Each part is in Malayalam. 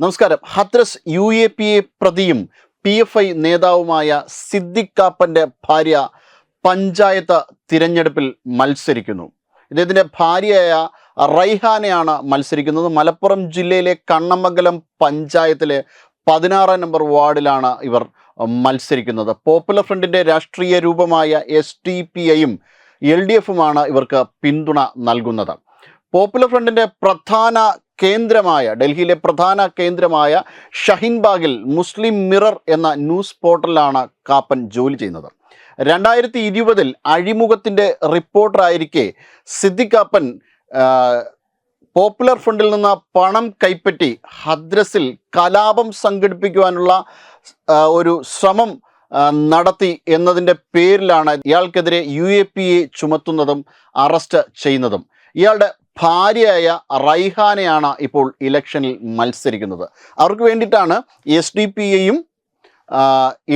നമസ്കാരം. Hathras U A P A പ്രതിയും പി എഫ് ഐ നേതാവുമായ സിദ്ദിഖ് കാപ്പന്റെ ഭാര്യ പഞ്ചായത്ത് തിരഞ്ഞെടുപ്പിൽ മത്സരിക്കുന്നു. ഇദ്ദേഹത്തിന്റെ ഭാര്യയായ റൈഹാനയാണ് മത്സരിക്കുന്നത്. മലപ്പുറം ജില്ലയിലെ കണ്ണമംഗലം പഞ്ചായത്തിലെ പതിനാറാം നമ്പർ വാർഡിലാണ് ഇവർ മത്സരിക്കുന്നത്. പോപ്പുലർ ഫ്രണ്ടിന്റെ രാഷ്ട്രീയ രൂപമായ എസ് ടി പി ഐയും എൽ ഡി എഫുമാണ് ഇവർക്ക് പിന്തുണ നൽകുന്നത്. പോപ്പുലർ ഫ്രണ്ടിന്റെ പ്രധാന കേന്ദ്രമായ ഡൽഹിയിലെ പ്രധാന കേന്ദ്രമായ ഷഹിൻബാഗിൽ മുസ്ലിം മിറർ എന്ന ന്യൂസ് പോർട്ടലാണ് കാപ്പൻ ജോലി ചെയ്യുന്നത്. രണ്ടായിരത്തി ഇരുപതിൽ അഴിമുഖത്തിന്റെ റിപ്പോർട്ടറായിരിക്കെ സിദ്ദിഖാപ്പൻ പോപ്പുലർ ഫ്രണ്ടിൽ നിന്ന് പണം കൈപ്പറ്റി ഹദ്രസിൽ കലാപം സംഘടിപ്പിക്കുവാനുള്ള ഒരു ശ്രമം നടത്തി എന്നതിന്റെ പേരിലാണ് ഇയാൾക്കെതിരെ യു എ പി എ ചുമത്തുന്നതും അറസ്റ്റ് ചെയ്യുന്നതും. ഇയാളുടെ ഭാര്യയായ റൈഹാനെയാണ് ഇപ്പോൾ ഇലക്ഷനിൽ മത്സരിക്കുന്നത്. അവർക്ക് വേണ്ടിയിട്ടാണ് എസ് ഡി പി എയും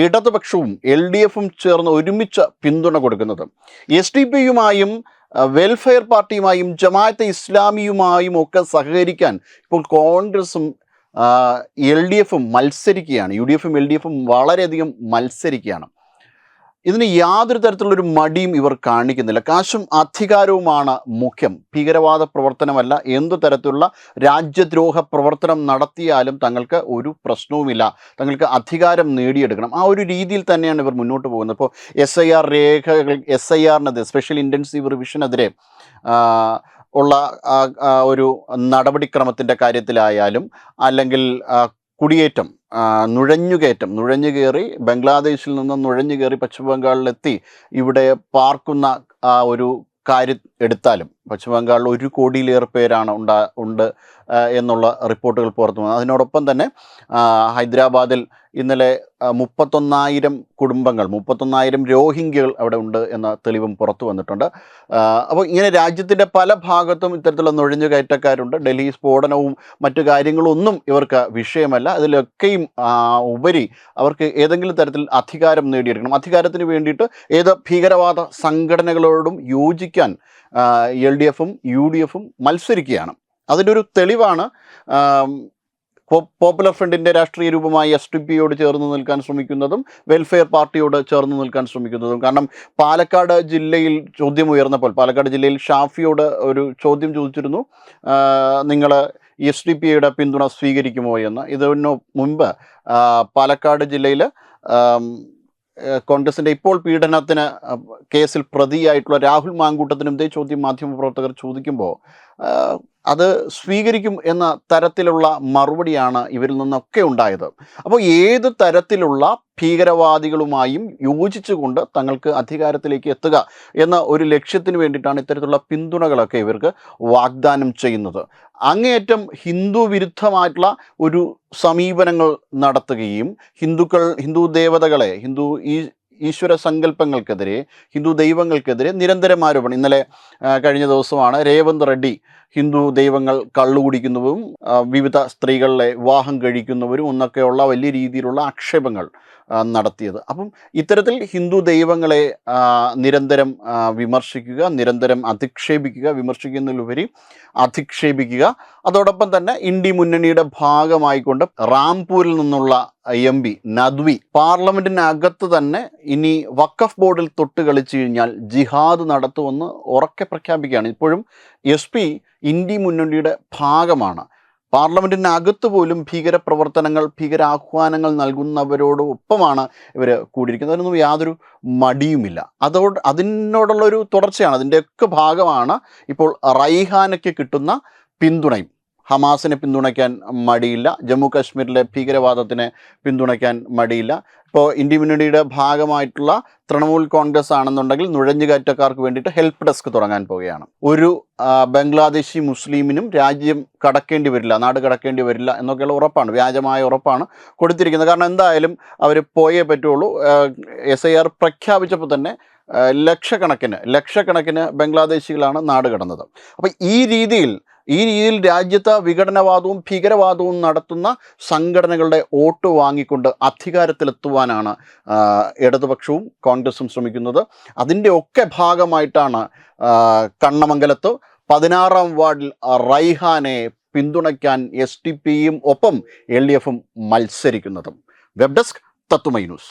ഇടതുപക്ഷവും എൽ ഡി എഫും ചേർന്ന് ഒരുമിച്ച് പിന്തുണ കൊടുക്കുന്നത്. എസ് ഡി പി യുമായും വെൽഫെയർ പാർട്ടിയുമായും ജമാഅത്തെ ഇസ്ലാമിയുമായും ഒക്കെ സഹകരിക്കാൻ ഇപ്പോൾ കോൺഗ്രസും എൽ ഡി എഫും മത്സരിക്കുകയാണ്. യു ഡി എഫും എൽ ഡി എഫും വളരെയധികം മത്സരിക്കുകയാണ്. ഇതിന് യാതൊരു തരത്തിലുള്ളൊരു മടിയും ഇവർ കാണിക്കുന്നില്ല. കാശും അധികാരവുമാണ് മുഖ്യം. ഭീകരവാദ പ്രവർത്തനമല്ല. എന്തു തരത്തിലുള്ള രാജ്യദ്രോഹ പ്രവർത്തനം നടത്തിയാലും തങ്ങൾക്ക് ഒരു പ്രശ്നവുമില്ല. തങ്ങൾക്ക് അധികാരം നേടിയെടുക്കണം. ആ ഒരു രീതിയിൽ തന്നെയാണ് ഇവർ മുന്നോട്ട് പോകുന്നത്. ഇപ്പോൾ എസ് ഐ ആർ രേഖകൾ എസ് ഐ ആറിനെതിരെ സ്പെഷ്യൽ ഇന്റൻസീവ് റിവിഷനെതിരെ ഉള്ള ഒരു നടപടിക്രമത്തിന്റെ കാര്യത്തിലായാലും അല്ലെങ്കിൽ കുടിയേറ്റം നുഴഞ്ഞുകയറ്റം നുഴഞ്ഞു കയറി ബംഗ്ലാദേശിൽ നിന്ന് നുഴഞ്ഞു കയറി പശ്ചിമ ബംഗാളിലെത്തി ഇവിടെ പാർക്കുന്ന ഒരു കാര്യം എടുത്താലും പശ്ചിമ ബംഗാളിൽ ഒരു കോടിയിലേറെ പേരാണ് ഉണ്ടാ ഉണ്ട് എന്നുള്ള റിപ്പോർട്ടുകൾ പുറത്തു വന്നു. അതിനോടൊപ്പം തന്നെ ഹൈദരാബാദിൽ ഇന്നലെ മുപ്പത്തൊന്നായിരം കുടുംബങ്ങൾ മുപ്പത്തൊന്നായിരം രോഹിംഗ്യകൾ അവിടെ ഉണ്ട് എന്ന തെളിവും പുറത്തു വന്നിട്ടുണ്ട്. അപ്പോൾ ഇങ്ങനെ രാജ്യത്തിന്റെ പല ഭാഗത്തും ഇത്തരത്തിലുള്ള നുഴഞ്ഞു കയറ്റക്കാരുണ്ട് ഡൽഹി സ്ഫോടനവും മറ്റു കാര്യങ്ങളൊന്നും ഇവർക്ക് വിഷയമല്ല. അതിലൊക്കെയും ഉപരി അവർക്ക് ഏതെങ്കിലും തരത്തിൽ അധികാരം നേടിയെടുക്കണം. അധികാരത്തിന് വേണ്ടിയിട്ട് ഏത് ഭീകരവാദ സംഘടനകളോടും യോജിക്കാൻ എൽ ഡി എഫും യു ഡി എഫും മത്സരിക്കുകയാണ്. അതിന്റെ ഒരു തെളിവാണ് പോപ്പുലർ ഫ്രണ്ടിന്റെ രാഷ്ട്രീയ രൂപമായി എസ് ടി പിയോട് ചേർന്ന് നിൽക്കാൻ ശ്രമിക്കുന്നതും വെൽഫെയർ പാർട്ടിയോട് ചേർന്ന് നിൽക്കാൻ ശ്രമിക്കുന്നതും. കാരണം പാലക്കാട് ജില്ലയിൽ ചോദ്യം ഉയർന്നപ്പോൾ പാലക്കാട് ജില്ലയിൽ ഷാഫിയോട് ഒരു ചോദ്യം ചോദിച്ചിരുന്നു നിങ്ങൾ എസ് ഡി പി ഐയുടെ പിന്തുണ സ്വീകരിക്കുമോ എന്ന്. ഇതിനു മുൻപ് പാലക്കാട് ജില്ലയിൽ കോൺഗ്രസിന്റെ ഇപ്പോൾ പീഡനത്തിന് കേസിൽ പ്രതിയായിട്ടുള്ള രാഹുൽ മാങ്കൂട്ടത്തിനും ഇതേ ചോദ്യം മാധ്യമപ്രവർത്തകർ ചോദിക്കുമ്പോൾ അത് സ്വീകരിക്കും എന്ന തരത്തിലുള്ള മറുപടിയാണ് ഇവരിൽ നിന്നൊക്കെ ഉണ്ടായത്. അപ്പോൾ ഏത് തരത്തിലുള്ള ഭീകരവാദികളുമായും യോജിച്ചുകൊണ്ട് തങ്ങൾക്ക് അധികാരത്തിലേക്ക് എത്തുക എന്ന ഒരു ലക്ഷ്യത്തിന് വേണ്ടിയിട്ടാണ് ഇത്തരത്തിലുള്ള പിന്തുണകളൊക്കെ ഇവർക്ക് വാഗ്ദാനം ചെയ്യുന്നത്. അങ്ങേയറ്റം ഹിന്ദു വിരുദ്ധമായിട്ടുള്ള ഒരു സമീപനങ്ങൾ നടത്തുകയും ഹിന്ദുക്കൾ ഹിന്ദു ദേവതകളെ ഹിന്ദു ഈ ഈശ്വര സങ്കല്പങ്ങൾക്കെതിരെ ഹിന്ദു ദൈവങ്ങൾക്കെതിരെ നിരന്തരം ആരോപണം ഇന്നലെ കഴിഞ്ഞ ദിവസമാണ് രേവന്ത് റെഡ്ഡി ഹിന്ദു ദൈവങ്ങൾ കള്ളുകുടിക്കുന്നതും വിവിധ സ്ത്രീകളെ വിവാഹം കഴിക്കുന്നവരും എന്നൊക്കെയുള്ള വലിയ രീതിയിലുള്ള ആക്ഷേപങ്ങൾ നടത്തിയത്. അപ്പം ഇത്തരത്തിൽ ഹിന്ദു ദൈവങ്ങളെ നിരന്തരം വിമർശിക്കുക നിരന്തരം അധിക്ഷേപിക്കുക വിമർശിക്കുന്നതിലുപരി അധിക്ഷേപിക്കുക. അതോടൊപ്പം തന്നെ ഇന്ത്യ മുന്നണിയുടെ ഭാഗമായിക്കൊണ്ട് റാംപൂരിൽ നിന്നുള്ള എം പി നദ്വി പാർലമെന്റിനകത്ത് തന്നെ ഇനി വക്കഫ് ബോർഡിൽ തൊട്ട് കളിച്ചു കഴിഞ്ഞാൽ ജിഹാദ് നടത്തുമെന്ന് ഉറക്കെ പ്രഖ്യാപിക്കുകയാണ്. ഇപ്പോഴും എസ് പി ഇന്ത്യ മുന്നണിയുടെ ഭാഗമാണ്. പാർലമെന്റിനകത്ത് പോലും ഭീകരപ്രവർത്തനങ്ങൾ ഭീകരാഹ്വാനങ്ങൾ നൽകുന്നവരോട് ഒപ്പമാണ് ഇവർ കൂടിയിരിക്കുന്നത്. അതിനൊന്നും യാതൊരു മടിയുമില്ല. അതോട് അതിനോടുള്ളൊരു തുടർച്ചയാണ്. അതിന്റെയൊക്കെ ഭാഗമാണ് ഇപ്പോൾ റൈഹാനയ്ക്ക് കിട്ടുന്ന പിന്തുണയും. ഹമാസിനെ പിന്തുണയ്ക്കാൻ മടിയില്ല. ജമ്മു കാശ്മീരിലെ ഭീകരവാദത്തിനെ പിന്തുണയ്ക്കാൻ മടിയില്ല. ഇപ്പോൾ ഇന്ത്യ മുന്നണിയുടെ ഭാഗമായിട്ടുള്ള തൃണമൂൽ കോൺഗ്രസ് ആണെന്നുണ്ടെങ്കിൽ നുഴഞ്ഞുകയറ്റക്കാർക്ക് വേണ്ടിയിട്ട് ഹെൽപ്പ് ഡെസ്ക് തുടങ്ങാൻ പോവുകയാണ്. ഒരു ബംഗ്ലാദേശി മുസ്ലിമിനും രാജ്യം കടക്കേണ്ടി വരില്ല നാട് കടക്കേണ്ടി വരില്ല എന്നൊക്കെയുള്ള ഉറപ്പാണ് വ്യാജമായ ഉറപ്പാണ് കൊടുത്തിരിക്കുന്നത്. കാരണം എന്തായാലും അവർ പോയേ പറ്റുള്ളൂ. എസ് ഐ ആർ പ്രഖ്യാപിച്ചപ്പോൾ തന്നെ ലക്ഷക്കണക്കിന് ലക്ഷക്കണക്കിന് ബംഗ്ലാദേശികളാണ് നാട് കടന്നത്. അപ്പോൾ ഈ രീതിയിൽ ഈ രീതിയിൽ രാജ്യത്ത് വിഘടനവാദവും ഭീകരവാദവും നടത്തുന്ന സംഘടനകളുടെ വോട്ട് വാങ്ങിക്കൊണ്ട് അധികാരത്തിലെത്തുവാനാണ് ഇടതുപക്ഷവും കോൺഗ്രസും ശ്രമിക്കുന്നത്. അതിന്റെ ഒക്കെ ഭാഗമായിട്ടാണ് കണ്ണമംഗലത്ത് പതിനാറാം വാർഡിൽ റൈഹാനെ പിന്തുണയ്ക്കാൻ എസ് ടി പിയും ഒപ്പം എൽ ഡി എഫും മത്സരിക്കുന്നതും. Web desk Thathumai news.